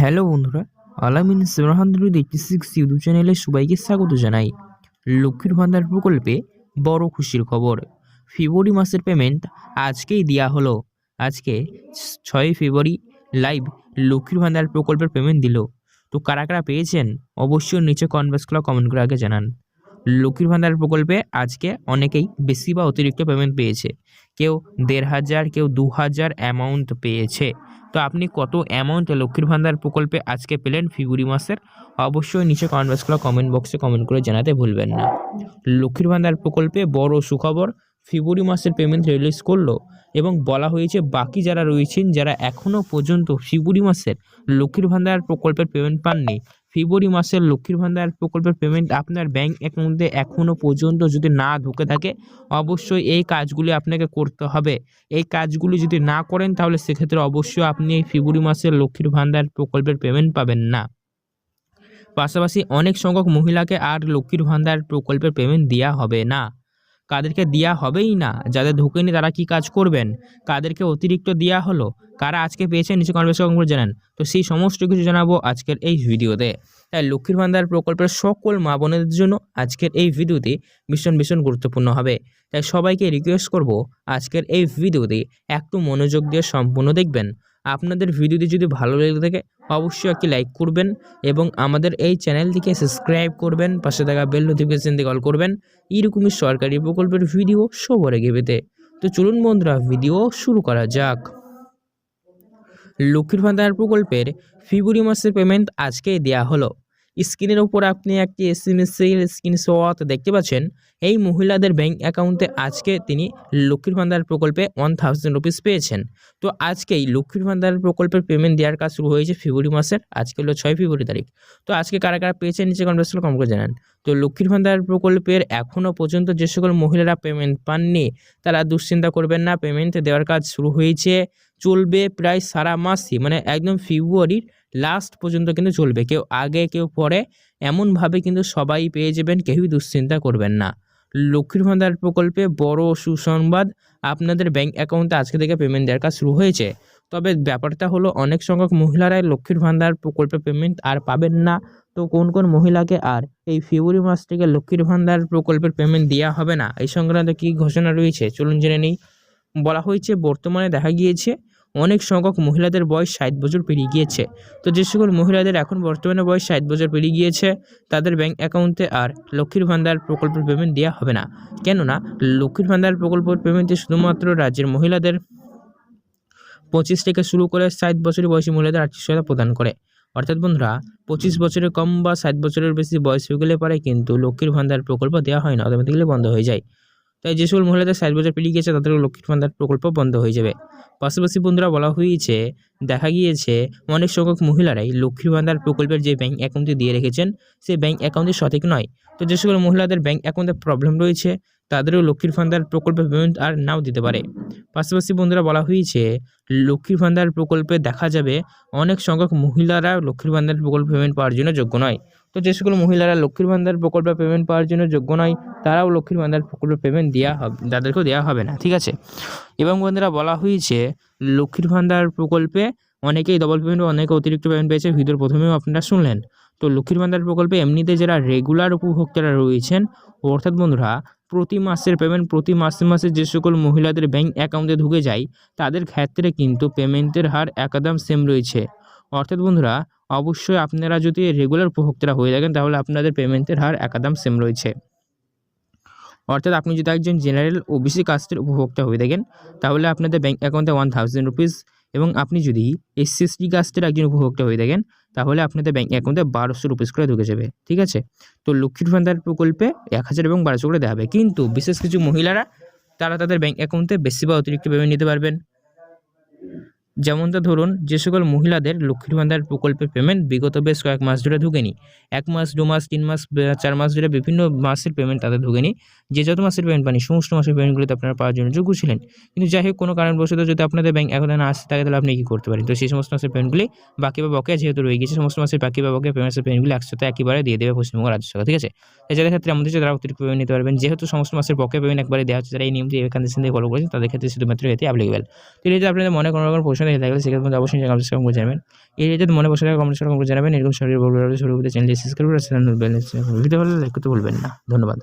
Hello বন্ধুরা Alamin seven hundred eighty six YouTube চ্যানেলে সবাইকে স্বাগত জানাই। লক্ষ্মীর ভান্ডার প্রকল্পে বড় খুশির খবর। ফেব্রুয়ারি মাসের পেমেন্ট আজকেই দেওয়া হলো। আজকে ছয়ই ফেব্রুয়ারি লাইভ লক্ষ্মীর ভান্ডার প্রকল্পের পেমেন্ট দিল। তো কারা কারা পেয়েছেন, অবশ্যই নিচে কনভার্সগুলো কমেন্ট করে আগে জানান। লক্ষ্মীর ভান্ডার প্রকল্পে আজকে অনেকেই বেশি বা অতিরিক্ত পেমেন্ট পেয়েছে। কেউ দেড় হাজার, কেউ দু হাজার অ্যামাউন্ট পেয়েছে। তো আপনি কত অ্যামাউন্ট লক্ষ্মীর ভান্ডার প্রকল্পে আজকে পেলেন ফেব্রুয়ারি মাসের? অবশ্যই নিচে কমেন্ট কনভার্সগুলো কমেন্ট বক্সে কমেন্ট করে জানাতে ভুলবেন না। লক্ষ্মীর ভান্ডার প্রকল্পে বড় সুখবর ফেব্রুয়ারি মাসের পেমেন্ট রিলিজ করল এবং বলা হয়েছে বাকি যারা রয়েছেন, যারা এখনও পর্যন্ত ফেব্রুয়ারি মাসের লক্ষ্মীর ভান্ডার প্রকল্পের পেমেন্ট পাননি ফেব্রুয়ারি মাসের লক্ষ্মীর ভান্ডার প্রকল্পের পেমেন্ট আপনার ব্যাঙ্ক অ্যাকাউন্টে এখনও পর্যন্ত যদি না ঢুকে থাকে, অবশ্যই এই কাজগুলি আপনাকে করতে হবে। এই কাজগুলি যদি না করেন, তাহলে সেক্ষেত্রে অবশ্যই আপনি এই ফেব্রুয়ারি মাসের লক্ষ্মীর ভান্ডার প্রকল্পের পেমেন্ট পাবেন না। পাশাপাশি অনেক সংখ্যক মহিলাকে আর লক্ষ্মীর ভান্ডার প্রকল্পের পেমেন্ট দেওয়া হবে না। কাদেরকে দেওয়া হবেই না? যাদের ঢোকেনি তারা কি কাজ করবেন? কাদেরকে অতিরিক্ত দেওয়া হলো? কারা আজকে পেয়েছেন নিচে কনভার্সেশন করে জানান। তো সেই সমস্ত কিছু জানাব আজকের এই ভিডিওতে। তাই লক্ষ্মীর ভান্ডার প্রকল্পের সকল মা বোনেদের জন্য আজকের এই ভিডিওটি ভীষণ ভীষণ গুরুত্বপূর্ণ হবে। তাই সবাইকে রিকোয়েস্ট করব আজকের এই ভিডিওটি একটু মনোযোগ দিয়ে সম্পূর্ণ দেখবেন। আপনাদের ভিডিওটি যদি ভালো লেগে থাকে, অবশ্যই একটি লাইক করবেন এবং আমাদের এই চ্যানেলটিকে সাবস্ক্রাইব করবেন, পাশে থাকা বেল নোটিফিকেশান দিয়ে কল করবেন। এইরকমই সরকারি প্রকল্পের ভিডিও সবার আগে পেতে। তো চলুন বন্ধুরা ভিডিও শুরু করা যাক। লক্ষ্মীর ভান্ডার প্রকল্পের ফেব্রুয়ারি মাসের পেমেন্ট আজকে দেয়া হলো। স্ক্রিনের উপর আপনি একটি এস এম এস স্ক্রিনশট দেখতে পাচ্ছেন। এই মহিলাদের ব্যাংক অ্যাকাউন্টে আজকে তিনি লক্ষ্মীর ভান্ডার প্রকল্পে ওয়ান থাউজেন্ড রুপিস পেয়েছেন। তো আজকেই লক্ষ্মীর ভান্ডার প্রকল্পের পেমেন্ট দেওয়ার কাজ শুরু হয়েছে ফেব্রুয়ারি মাসের, আজকে হলো ছয় ফেব্রুয়ারি তারিখ। তো আজকে কারা কারা পেয়েছেন নিচে কনভার্সগুলো কম করে জানান। তো লক্ষ্মীর ভান্ডার প্রকল্পের এখনও পর্যন্ত যে সকল মহিলারা পেমেন্ট পাননি, তারা দুশ্চিন্তা করবেন না পেমেন্ট দেওয়ার কাজ শুরু হয়েছে। চলবে প্রায় সারা মাসই মানে একদম ফেব্রুয়ারির লাস্ট পর্যন্ত কিন্তু চলবে। কেউ আগে, কেউ পরে, এমনভাবে কিন্তু সবাই পেয়ে যাবেন, কেউই দুশ্চিন্তা করবেন না। লক্ষ্মীর ভান্ডার প্রকল্পে বড় সুসংবাদ, আপনাদের ব্যাংক অ্যাকাউন্টে আজকে থেকে পেমেন্ট দেওয়ার কাজ শুরু হয়েছে। তবে ব্যাপারটা হলো, অনেক সংখ্যক মহিলারাই লক্ষ্মীর ভান্ডার প্রকল্পে পেমেন্ট আর পাবেন না। তো কোন কোন মহিলাকে আর এই ফেব্রুয়ারি মাস থেকে লক্ষ্মীর ভান্ডার প্রকল্পের পেমেন্ট দেওয়া হবে না? এই সংক্রান্ত কী ঘোষণা রয়েছে? চলুন জেনে নেই। বলা হয়েছে, বর্তমানে দেখা গিয়েছে অনেক সংখ্যক মহিলাদের বয়স ষাট বছর পেরিয়ে গিয়েছে। তো যে সকল মহিলাদের এখন বর্তমানে বয়স ষাট বছর পেরিয়ে গিয়েছে, তাদের ব্যাংক অ্যাকাউন্টে আর লক্ষ্মীর ভান্ডার প্রকল্পের পেমেন্ট দেওয়া হবে না। কেননা, লক্ষ্মীর ভান্ডার প্রকল্পের পেমেন্টে শুধুমাত্র রাজ্যের মহিলাদের পঁচিশ থেকে শুরু করে ষাট বছরের বয়সী মহিলাদের আর্থিক সহায়তা প্রদান করে। অর্থাৎ বন্ধুরা, পঁচিশ বছরের কম বা ষাট বছরের বেশি বয়স হয়ে গেলে পরে কিন্তু লক্ষ্মীর ভান্ডার প্রকল্প দেওয়া হয় না অটোমেটিক্যালি বন্ধ হয়ে যায়। তাই যে সকল মহিলাদের ষাট বছর পেরিয়ে গিয়েছে, তাদের লক্ষ্মীর ভান্ডার প্রকল্প বন্ধ হয়ে যাবে। পাশাপাশি বন্ধুরা বলা হয়েছে, দেখা গিয়েছে অনেক সংখ্যক মহিলারাই লক্ষ্মীর ভান্ডার প্রকল্পের যে ব্যাঙ্ক অ্যাকাউন্টে দিয়ে রেখেছেন, সেই ব্যাঙ্ক অ্যাকাউন্টে সঠিক নয়। তো যে সকল মহিলাদের ব্যাঙ্ক অ্যাকাউন্টে প্রবলেম রয়েছে, তাদেরও লক্ষ্মীর ভান্ডার প্রকল্পের পেমেন্ট আর নাও দিতে পারে। পাশাপাশি বন্ধুরা বলা হয়েছে, লক্ষ্মীর ভান্ডার প্রকল্পে দেখা যাবে অনেক সংখ্যক মহিলারা লক্ষ্মীর ভান্ডার প্রকল্প পেমেন্ট পাওয়ার জন্য যোগ্য নয়। তো যে সকল মহিলারা লক্ষ্মীর ভান্ডার প্রকল্পে পেমেন্ট পাওয়ার জন্য যোগ্য নয়, তারাও লক্ষ্মীর ভান্ডার প্রকল্পে পেমেন্ট দেওয়া হবে তাদেরকেও দেওয়া হবে না, ঠিক আছে? এবং বন্ধুরা, বলা হয়েছে লক্ষ্মীর ভান্ডার প্রকল্পে অনেকেই ডবল পেমেন্ট বা অনেকে অতিরিক্ত পেমেন্ট পেয়েছে ভিডিওর প্রথমেও আপনারা শুনলেন। তো লক্ষ্মীর ভান্ডার প্রকল্পে এমনিতে যারা রেগুলার উপভোক্তারা রয়েছেন, অর্থাৎ বন্ধুরা, প্রতি মাসের পেমেন্ট প্রতি মাসে মাসে যে সকল মহিলাদের ব্যাংক অ্যাকাউন্টে ঢুকে যায়, তাদের ক্ষেত্রে কিন্তু পেমেন্টের হার একদম সেম রয়েছে। অর্থাৎ বন্ধুরা, অবশ্যই আপনারা যদি রেগুলার উপভোক্তারা হয়ে থাকেন, তাহলে আপনাদের পেমেন্টের হার একদম সেম রয়েছে। অর্থাৎ আপনি যদি একজন জেনারেল ওবিসি কাস্টের উপভোক্তা হয়ে থাকেন, তাহলে আপনাদের ব্যাঙ্ক অ্যাকাউন্টে ওয়ান থাউজেন্ড রুপিস এবং আপনি যদি এসসি এসটি কাস্টের একজন উপভোক্তা হয়ে থাকেন, তাহলে আপনাদের ব্যাঙ্ক অ্যাকাউন্টে বারোশো রুপিস করে ঢুকে যাবে, ঠিক আছে? তো লক্ষ্মীর ভান্ডার প্রকল্পে এক হাজার এবং বারোশো করে দেওয়া হবে। কিন্তু বিশেষ কিছু মহিলারা, তারা তাদের ব্যাঙ্ক অ্যাকাউন্টে বেশি বা অতিরিক্ত পেমেন্ট নিতে পারবেন। যেমনটা ধরুন, যে সকল মহিলাদের লক্ষ্মীর ভান্ডার প্রকল্পের পেমেন্ট বিগত বেশ কয়েক মাস ধরে ঢুকেনি। এক মাস, দু মাস, তিন মাস চার মাস ধরে বিভিন্ন মাসের পেমেন্ট তাদের ঢুকেনি। যে যত মাসের পেমেন্ট পানি সমস্ত মাসের পেমেন্টগুলোতে আপনারা পাওয়ার জন্য যোগ্য ছিলেন। কিন্তু যাই হোক, কোনো কারণবশত যদি আপনাদের ব্যাংক এখন না আসতে থাকে তাহলে আপনি কী করতে পারেন? তো সেই সমস্ত মাসের পেমেন্টগুলি বাকি বা বকেয়া যেহেতু রয়ে গেছে সমস্ত মাসের বাকি বা বকেয়া পেমেন্টের পেমেন্টগুলি একসাথে একবারে দিয়ে দেবে পশ্চিমবঙ্গ রাজ্য সরকার, ঠিক আছে? যাদের ক্ষেত্রে আমাদের তারা অতিরিক্ত পেমেন্ট নিতে পারবেন, যেহেতু সমস্ত মাসের বকেয়া পেমেন্ট একবারে দেওয়া হচ্ছে যারা এই নিয়মটি এখান থেকে ফলো করেছেন, তাদের ক্ষেত্রে শুধুমাত্র এতে অ্যাপ্লিকেবল তো যদি আপনাদের মনে কোনো রকম প্রশ্ন দেখে থাকলে সেক্ষেত্রে অবশ্যই কমেন্ট করে জানাবেন এই যদি মনে বসে থাকে কমেন্ট করে জানাবেন এরকম শরীর বলবে চ্যানেলটি সাবস্ক্রাইব করে চ্যানেল ভিডিও ভালো লাইক করতে ভুলবেন না। ধন্যবাদ।